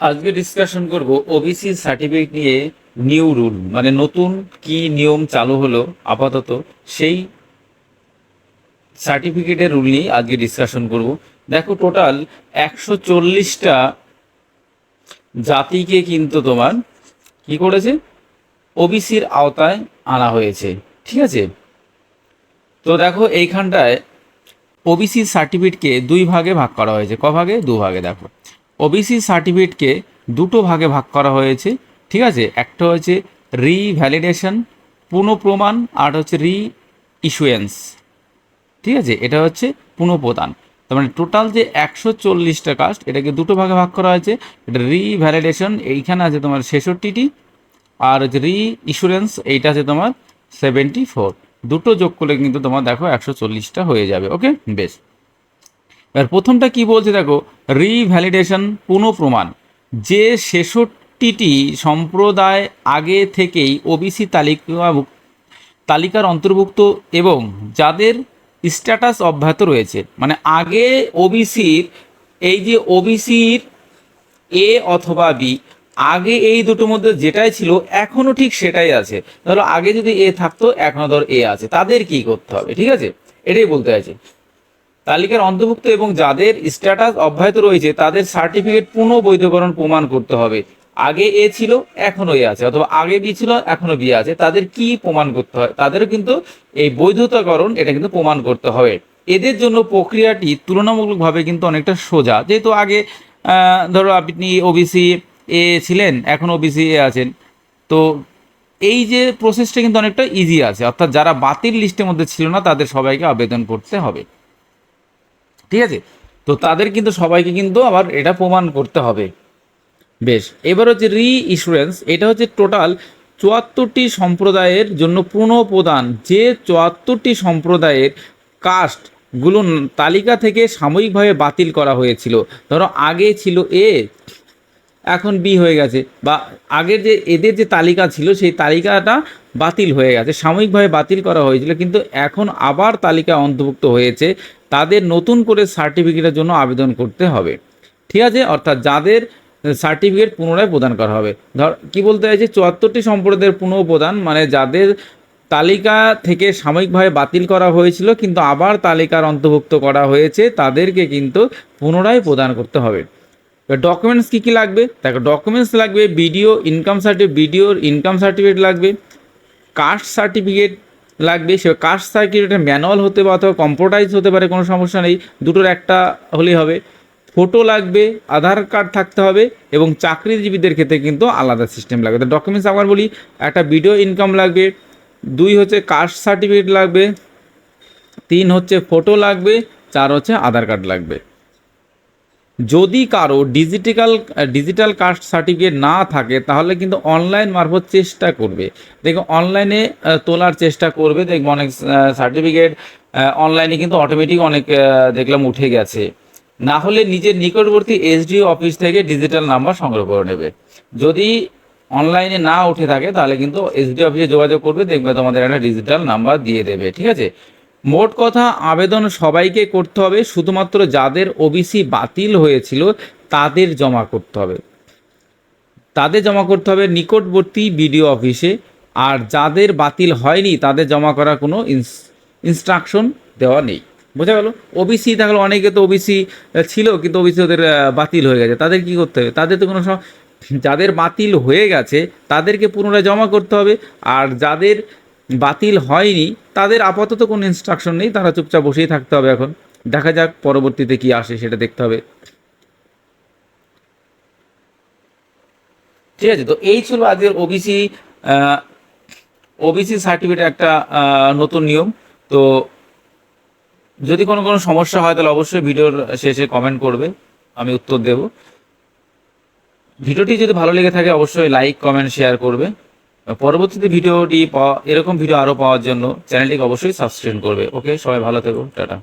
আজকে ডিসকাশন করব OBC certificate নিয়ে নিউ রুল মানে নতুন কি নিয়ম চালু হলো আপাতত, সেই সার্টিফিকেটের রুল নিয়ে আজকে ডিসকাশন করব। দেখো টোটাল একশো চল্লিশটা জাতিকে কিন্তু তোমার কি করেছে? ওবিসির আওতায় আনা হয়েছে, ঠিক আছে? তো দেখো এইখানটায় ওবিসি সার্টিফিকেটকে দুই ভাগে ভাগ করা হয়েছে ক ভাগে দু ভাগে দেখো। ওবিসি সার্টিফিকেটকে দুটো ভাগে ভাগ করা হয়েছে, ঠিক আছে? একটা হচ্ছে রিভ্যালিডেশন পুনঃপ্রমাণ, আর হচ্ছে রি ইস্যুয়েন্স ঠিক আছে? এটা হচ্ছে পুনঃপ্রদান। তার মানে টোটাল যে একশো চল্লিশটা কাস্ট এটাকে দুটো ভাগে ভাগ করা হয়েছে। এটা রিভ্যালিডেশন এইখানে আছে তোমার ছেষট্টিটি। আর হচ্ছে রি ইস্যুরেন্স এইটা আছে তোমার সেভেন্টি ফোর দুটো যোগ করলে কিন্তু তোমার দেখো একশো চল্লিশটা হয়ে যাবে ওকে বেশ। এবার প্রথমটা কি বলছে দেখো রিভ্যালিডেশন পুনঃপ্রমাণ যে ছেষট্টিটি সম্প্রদায় আগে থেকেই ওবিসি তালিকা তালিকার অন্তর্ভুক্ত এবং যাদের স্ট্যাটাস অব্যাহত রয়েছে। মানে আগে ওবিসির এই যে ওবিসির এ অথবা বি আগে এই দুটোর মধ্যে যেটাই ছিল, এখনও ঠিক সেটাই আছে। ধরো আগে যদি এ থাকতো, এখনও ধর এ আছে। তাদের কি করতে হবে? ঠিক আছে? এটাই বলতে আছে তালিকার অন্তর্ভুক্ত এবং যাদের স্ট্যাটাস অব্যাহত রয়েছে, তাদের সার্টিফিকেট পুনঃ বৈধকরণ প্রমাণ করতে হবে। আগে এ ছিল এখনও এ আছে, অথবা আগে বি ছিল এখনও বি আছে। তাদের কি প্রমাণ করতে হয়? তাদেরও কিন্তু এই বৈধতাকরণ, এটা কিন্তু প্রমাণ করতে হবে। এদের জন্য প্রক্রিয়াটি তুলনামূলকভাবে কিন্তু অনেকটা সোজা। যেহেতু আগে ধরো আপনি ওবিসি এ ছিলেন, এখন ওবিসি এ আছেন। তো এই যে প্রসেসটা কিন্তু অনেকটা ইজি আছে। অর্থাৎ যারা বাতিল লিস্টের মধ্যে ছিল না, তাদের সবাইকে আবেদন করতে হবে। ঠিক আছে? তো তাদের কিন্তু সবাইকে কিন্তু আবার এটা প্রমাণ করতে হবে। বেশ, এবার হচ্ছে রি ইন্স্যুরেন্স এটা হচ্ছে টোটাল চুয়াত্তরটি সম্প্রদায়ের জন্য পুনঃপ্রদান। যে চুয়াত্তরটি সম্প্রদায়ের কাস্টগুলো তালিকা থেকে সাময়িকভাবে বাতিল করা হয়েছিল, ধরো আগে ছিল এ, এখন বি হয়ে গেছে, বা আগের যে এদের যে তালিকা ছিল, সেই তালিকাটা বাতিল হয়ে গেছে, সাময়িকভাবে বাতিল করা হয়েছিল, কিন্তু এখন আবার তালিকা অন্তর্ভুক্ত হয়েছে। তাদের নতুন করে সার্টিফিকেটের জন্য আবেদন করতে হবে। ঠিক আছে? অর্থাৎ যাদের সার্টিফিকেট পুনরায় প্রদান করা হবে। ধর, কি বলতে চাইছে? চুয়াত্তরটি সম্প্রদায়ের পুনঃ প্রদান মানে যাদের তালিকা থেকে সাময়িকভাবে বাতিল করা হয়েছিল, কিন্তু আবার তালিকার অন্তর্ভুক্ত করা হয়েছে, তাদেরকে কিন্তু পুনরায় প্রদান করতে হবে। ডকুমেন্টস কী কী লাগবে? দেখো ডকুমেন্টস লাগবে বিডিও ইনকাম সার্টিফিকেট বিডিওর ইনকাম সার্টিফিকেট লাগবে কাস্ট সার্টিফিকেট লাগবে, সে কাস্ট সার্টিফিকেটের ম্যানুয়াল হতে পারে অথবা কম্পিউটারাইজ হতে পারে, কোনো সমস্যা নেই। দুটোর একটা হলেই হবে। ফটো লাগবে আধার কার্ড থাকতে হবে এবং চাকরিজীবীদের ক্ষেত্রে কিন্তু আলাদা সিস্টেম লাগবে। তো ডকুমেন্টস আবার বলি, একটা ভিডিও ইনকাম লাগবে, দুই হচ্ছে কাস্ট সার্টিফিকেট লাগবে, তিন হচ্ছে ফটো লাগবে, চার হচ্ছে আধার কার্ড লাগবে। যদি কারও ডিজিটাল ডিজিটাল কাস্ট সার্টিফিকেট না থাকে, তাহলে কিন্তু অনলাইন মারফত চেষ্টা করবে। দেখো অনলাইনে তোলার চেষ্টা করবে। দেখব অনেক সার্টিফিকেট অনলাইনে কিন্তু অটোমেটিক অনেক দেখলাম উঠে গেছে। না হলে নিজের নিকটবর্তী এসডিও অফিস থেকে ডিজিটাল নাম্বার সংগ্রহ করে নেবে। যদি অনলাইনে না উঠে থাকে, তাহলে কিন্তু এসডি অফিসে যোগাযোগ করবে, দেখবে তোমাদের একটা ডিজিটাল নাম্বার দিয়ে দেবে। ঠিক আছে? মোট কথা, আবেদন সবাইকে করতে হবে, শুধুমাত্র যাদের ওবিসি বাতিল হয়েছিল তাদের জমা করতে হবে। তাদের জমা করতে হবে নিকটবর্তী বিডিও অফিসে, আর যাদের বাতিল হয়নি তাদের জমা করার কোনো ইনস্ট্রাকশন দেওয়া নেই। বোঝা গেল? ওবিসি থাকলে অনেকে তো ওবিসি ছিল, কিন্তু ওবিসি ওদের বাতিল হয়ে গেছে। তাদের কি করতে হবে? তাদের তো কোনো যাদের বাতিল হয়ে গেছে তাদেরকে পুনরায় জমা করতে হবে, আর যাদের বাতিল হয়নি। তাদের আপাতত কোনো ইনস্ট্রাকশন নেই, তারা চুপচাপ বসেই থাকতে হবে এখন। দেখা যাক পরবর্তীতে কি আসে, সেটা দেখতে হবে। ঠিক আছে, তো এই ছিল আজকের ওবিসি ওবিসি সার্টিফিকেট একটা নতুন নিয়ম। তো যদি কোনো কোনো সমস্যা হয়, তাহলে অবশ্যই ভিডিওর শেষে কমেন্ট করবে, আমি উত্তর দেব। ভিডিওটি যদি ভালো লেগে থাকে, অবশ্যই লাইক কমেন্ট শেয়ার করবে। পরবর্তীতে ভিডিওটি পাওয়া এরকম ভিডিও আরও পাওয়ার জন্য চ্যানেলটিকে অবশ্যই সাবস্ক্রাইব করবে। ওকে, সবাই ভালো থেকো, টাটা।